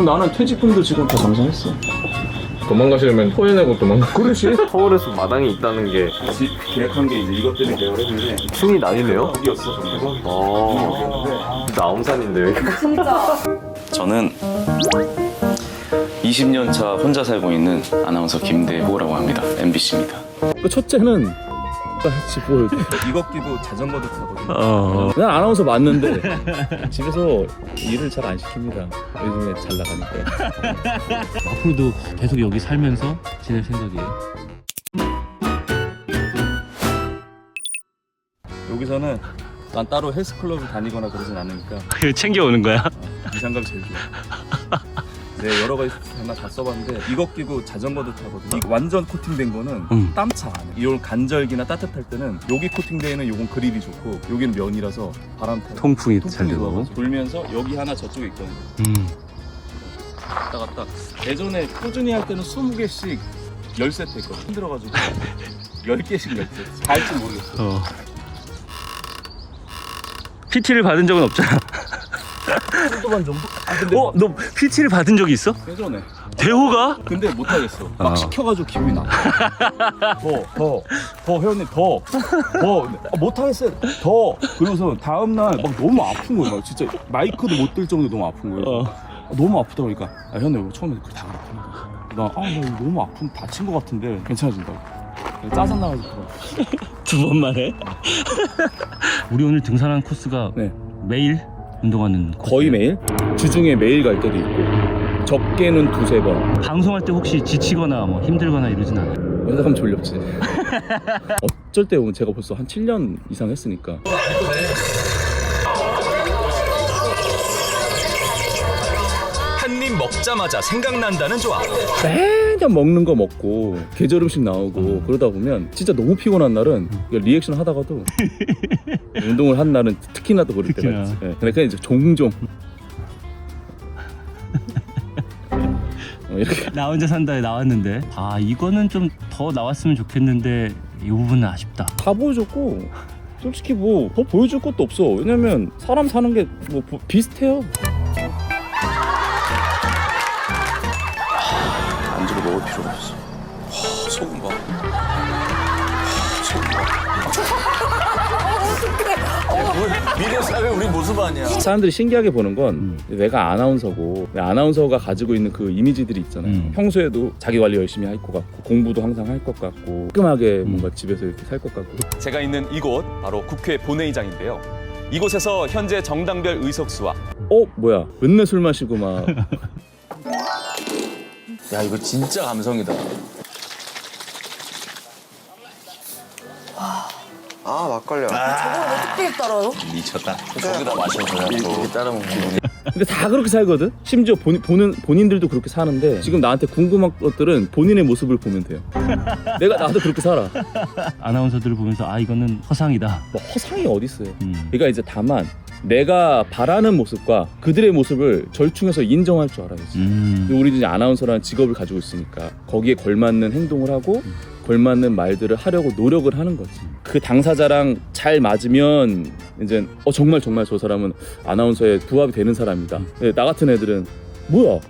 그럼 나는 퇴직금도 지금 다 정산했어. 도망가시려면 토해내고 도망가. 그렇지. 서울에서 마당이 있다는 게 집 계약한 게 이제 이것 때문에 계약을 했는데 충이 난이네요. 여기였어 전부가. 아, 나움산인데 여기. 저는 20년 차 혼자 살고 있는 아나운서 김대호라고 합니다. MBC입니다. 그 첫째는 같이 뭘 이것 끼고 자전거도 타거든. 어. 난 아나운서 맞는데 집에서 일을 잘 안 시킵니다. 요즘에 잘 나가니까. 앞으로도 계속 여기 살면서 지낼 생각이에요. 여기서는 난 따로 헬스클럽을 다니거나 그러진 않으니까 챙겨오는 거야? 이 생각 제일 좋아. 네 여러 가지 장난 다 써봤는데 이것 끼고 자전거도 타거든. 이 완전 코팅된 거는 음. 땀차 안 해. 이런 간절기나 따뜻할 때는 여기 코팅되어 있는 요건 그립이 좋고 여기는 면이라서 바람 타고 통풍이 잘 통풍이 되고. 좋아가지고 돌면서 여기 하나 저쪽에 있거든. 음. 갔다 갔다. 예전에 꾸준히 할 때는 20개씩 10세트 했거든. 힘들어가지고 10개씩 10세트. 갈지 모르겠어. 어. PT를 받은 적은 없잖아. 한두번 정도? 아 근데 어, 너 PT를 받은 적이 있어? 예전에. 대호가? 근데 못하겠어. 막 아. 시켜가지고 기분이 나. 더, 더, 더 회원님 더, 더 아, 못하겠어요. 더. 그러고서 다음 날 막 너무 아픈 거예요. 막 진짜 마이크도 못 들 정도로 너무 아픈 거예요. 어. 아, 너무 아프다 그러니까 아, 현우 처음에 그다 그렇구나. 나, 아, 나 이거 너무 아픈 다친 것 같은데 괜찮아진다고. 짜증 나가지고. 두 번 만에? 우리 오늘 등산한 코스가 네. 매일 운동하는 코스. 거의 매일 주중에 매일 갈 때도 있고 적게는 두세 번. 방송할 때 혹시 지치거나 뭐 힘들거나 이러진 않아요? 연습하면 졸렵지. 어쩔 때 보면 제가 벌써 한 7년 이상 했으니까. 먹자마자 생각난다는 조합. 매년 먹는 거 먹고 계절 음식 나오고 그러다 보면 진짜 너무 피곤한 날은 리액션 하다가도 운동을 한 날은 특히나 또 그럴 때가 특히나. 있지. 네. 그러니까 이제 종종 어, 이렇게 나 혼자 산다에 나왔는데 아 이거는 좀 더 나왔으면 좋겠는데 이 부분은 아쉽다. 다 보여줬고 솔직히 뭐 더 보여줄 것도 없어. 왜냐면 사람 사는 게 뭐 비슷해요. 안주를 먹을 필요가 없어. 와, 소금 봐. 미래 사회 우리 모습 아니야. 사람들이 신기하게 보는 건 음. 내가 아나운서고 내 아나운서가 가지고 있는 그 이미지들이 있잖아요. 음. 평소에도 자기 관리 열심히 할 것 같고 공부도 항상 할 것 같고 깔끔하게 음. 뭔가 집에서 이렇게 살 것 같고 제가 있는 이곳 바로 국회 본회의장인데요. 이곳에서 현재 정당별 의석수와 어 뭐야 맨날 술 마시고 막 야, 이거 진짜 감성이다. 아 막걸리 어떻게 따라요? 미쳤다. 저기다 마셔줘야 또 따라 먹는. 근데 다 그렇게 살거든. 심지어 본, 보는 본인들도 그렇게 사는데 지금 나한테 궁금한 것들은 본인의 모습을 보면 돼요. 내가 나도 그렇게 살아. 아나운서들을 보면서 아 이거는 허상이다. 뭐 허상이 어디 있어요. 음. 그러니까 이제 다만 내가 바라는 모습과 그들의 모습을 절충해서 인정할 줄 알아야 지. 음. 우리 이제 아나운서라는 직업을 가지고 있으니까 거기에 걸맞는 행동을 하고 걸맞는 말들을 하려고 노력을 하는 거지. 그 당사자랑 잘 맞으면 이제 어 정말 정말 저 사람은 아나운서에 부합이 되는 사람이다. 예, 나 같은 애들은 뭐야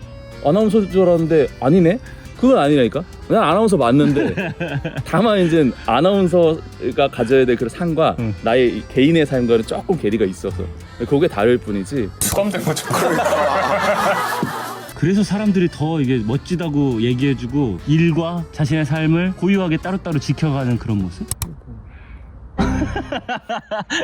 아나운서인 줄 알았는데 아니네. 그건 아니라니까. 난 아나운서 맞는데 다만 이제 아나운서가 가져야 될 그런 상과 응. 나의 이 개인의 삶과는 조금 괴리가 있어서 그게 다를 뿐이지. 수감된 거죠. 그래서 사람들이 더 이게 멋지다고 얘기해주고 일과 자신의 삶을 고유하게 따로따로 지켜가는 그런 모습?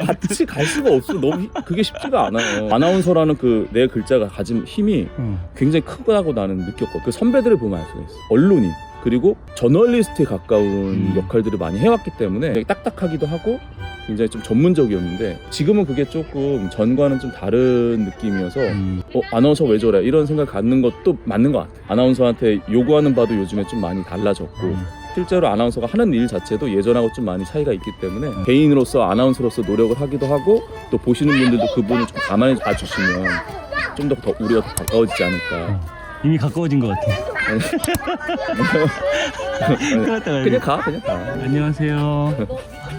같이 갈 수가 없어. 너무 히- 그게 쉽지가 않아요. 아나운서라는 그내 글자가 가진 힘이 음. 굉장히 크다고 나는 느꼈거든. 그 선배들을 보면 알 수가 있어. 언론인 그리고 저널리스트에 가까운 음. 역할들을 많이 해왔기 때문에 되게 딱딱하기도 하고 굉장히 좀 전문적이었는데 지금은 그게 조금 전과는 좀 다른 느낌이어서 음. 어 아나운서 왜 저래 이런 생각 갖는 것도 맞는 것 같아. 아나운서한테 요구하는 바도 요즘에 좀 많이 달라졌고 음. 실제로 아나운서가 하는 일 자체도 예전하고 좀 많이 차이가 있기 때문에 음. 개인으로서 아나운서로서 노력을 하기도 하고 또 보시는 분들도 그분을 좀 가만히 봐주시면 좀더더 우리가 더 가까워지지 않을까. 이미 가까워진 것 같아. 끊었다가 그냥 가, 그냥 가. 안녕하세요.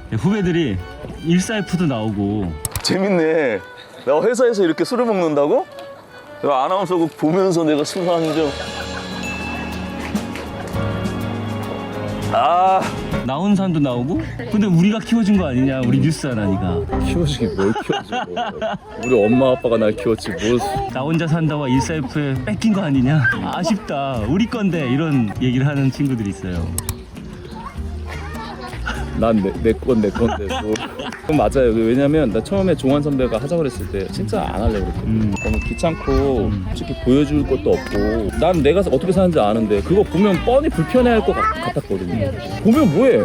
네, 후배들이 일사이프도 나오고 재밌네. 나 회사에서 이렇게 술을 먹는다고? 아나운서국 보면서 내가 수상이 아. 나온 산도 나오고 근데 우리가 키워준 거 아니냐 우리 뉴스 하나니가 키워주긴 뭘 키워줘. 우리 엄마 아빠가 날 키웠지 뭘. 나 혼자 산다와 일사이프에 뺏긴 거 아니냐? 아쉽다. 우리 건데 이런 얘기를 하는 친구들이 있어요 난내 건 내 건데 뭐. 그건 맞아요. 왜냐면 나 처음에 종환 선배가 하자고 그랬을 때 진짜 안 하려고 그랬거든. 음. 너무 귀찮고 솔직히 보여줄 것도 없고 난 내가 어떻게 사는지 아는데 그거 보면 뻔히 불편해할 것 같- 같았거든요. 보면 뭐해?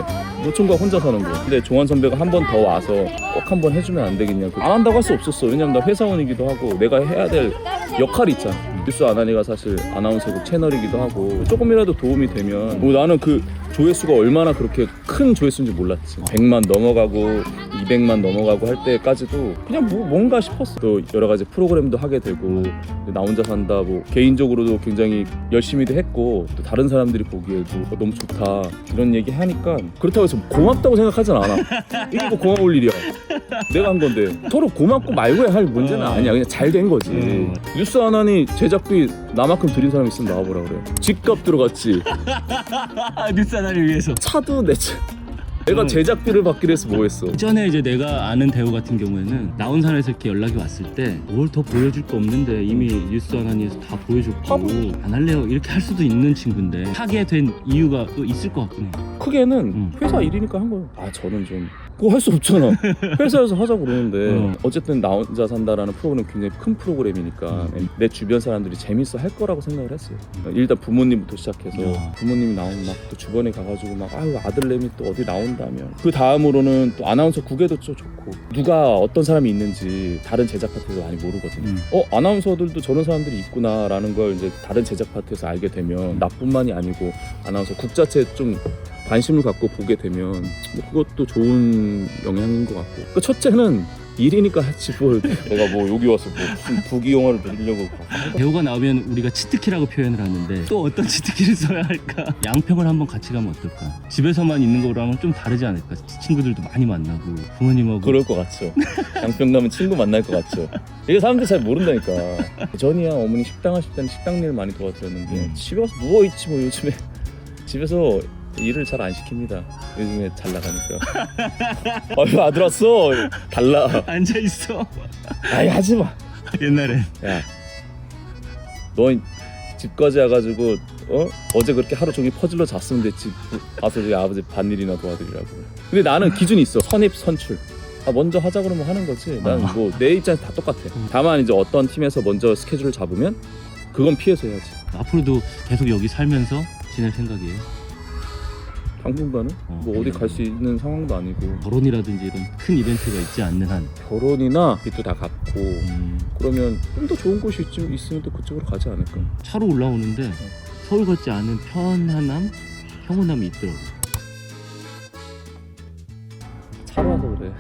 노총각 혼자 사는 거. 근데 종환 선배가 한 번 더 와서 꼭 한 번 해주면 안 되겠냐고. 안 한다고 할 수 없었어. 왜냐면 나 회사원이기도 하고 내가 해야 될 역할이 있잖아. 뉴스 아나니가 사실 아나운서국 채널이기도 하고 조금이라도 도움이 되면 뭐 나는 그 조회수가 얼마나 그렇게 큰 조회수인지 몰랐지. 100만 넘어가고 200만 넘어가고 할 때까지도 그냥 뭐 뭔가 싶었어. 또 여러 가지 프로그램도 하게 되고 나 혼자 산다 뭐 개인적으로도 굉장히 열심히도 했고 또 다른 사람들이 보기에도 어, 너무 좋다 이런 얘기 하니까 그렇다고 해서 고맙다고 생각하진 않아. 이게 뭐 고마울 일이야. 내가 한 건데 서로 고맙고 말고야 할 문제는 어. 아니야. 그냥 잘 된 거지. 음. 뉴스 하나니 제작비 나만큼 드린 사람 있으면 나와보라 그래. 집값 들어갔지. 아 뉴스 하 나를 위해서. 차도 내 차. 내가 음. 제작비를 받기로 해서 뭐 했어? 전에 이제 내가 아는 배우 같은 경우에는 나온 산에서 이렇게 연락이 왔을 때 뭘 더 보여줄 거 없는데 이미 뉴스 하나니에서 다 보여줬고 안 할래요? 이렇게 할 수도 있는 친구인데 하게 된 이유가 또 있을 것 같긴 해 크게는 음. 회사 일이니까 한 거예요. 아 저는 좀 그거 할 수 없잖아 회사에서 하자 고 그러는데 어. 어 쨌든 나 혼자 산다라는 프로그램 굉장히 큰 프로그램이니까 음. 내 주변 사람들이 재밌어 할 거라고 생각을 했어요 일단 부모님부터 시작해서 야. 부모님이 나오면 막 또 주변에 가가지고 막 아유 아들내미 또 어디 나온다면 그 다음으로는 또 아나운서 국에도 좀 좋고 누가 어떤 사람이 있는지 다른 제작 파트에서 많이 모르거든요 음. 어 아나운서들도 저런 사람들이 있구나라는 걸 이제 다른 제작 파트에서 알게 되면 나뿐만이 아니고 아나운서 국 자체에 좀 관심을 갖고 보게 되면 뭐 그것도 좋은 영향인 것 같고. 그 첫째는 일이니까 하지 뭘. 내가 뭐 여기 와서 뭐 무슨 부귀영화를 누리려고 배우가 나오면 우리가 치트키라고 표현을 하는데 또 어떤 치트키를 써야 할까? 양평을 한번 같이 가면 어떨까? 집에서만 있는 거랑은 좀 다르지 않을까? 친구들도 많이 만나고 부모님하고. 그럴 것 같죠. 양평 가면 친구 만날 것 같죠. 이게 사람들 잘 모른다니까. 전이야 어머니 식당 하실 때는 식당 일 많이 도와드렸는데 음. 집에 와서 누워있지 뭐 요즘에. 집에서 일을 잘 안 시킵니다 요즘에 잘 나가니까 아유 아들 왔어 달라 앉아 있어 아이 하지 마 옛날엔 야, 너 집까지 와가지고 어 어제 그렇게 하루 종일 퍼즐로 잤으면 됐지 와서 저기 아버지 반일이나 도와드리라고. 근데 나는 기준이 있어. 선입 선출. 아, 먼저 하자 그러면 하는 거지. 난 뭐 내 입장에서 다 똑같아. 다만 이제 어떤 팀에서 먼저 스케줄을 잡으면 그건 피해서 해야지. 앞으로도 계속 여기 살면서 지낼 생각이에요 당분간은 어. 뭐 어디 갈 수 있는 상황도 아니고 결혼이라든지 이런 큰 이벤트가 있지 않는 한 결혼이나 빚도 다 갚고 음, 그러면 좀 더 좋은 곳이 있, 있으면 또 그쪽으로 가지 않을까. 차로 올라오는데 서울 같지 않은 편안함 평온함이 있더라고 차로 와서 그래.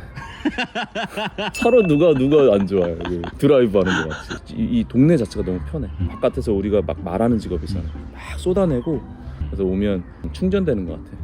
차로 누가 누가 안 좋아해? 여기 드라이브 하는 거 같지. 이, 이 동네 자체가 너무 편해. 바깥에서 우리가 막 말하는 직업이잖아. 막 쏟아내고 그래서 오면 충전되는 것 같아.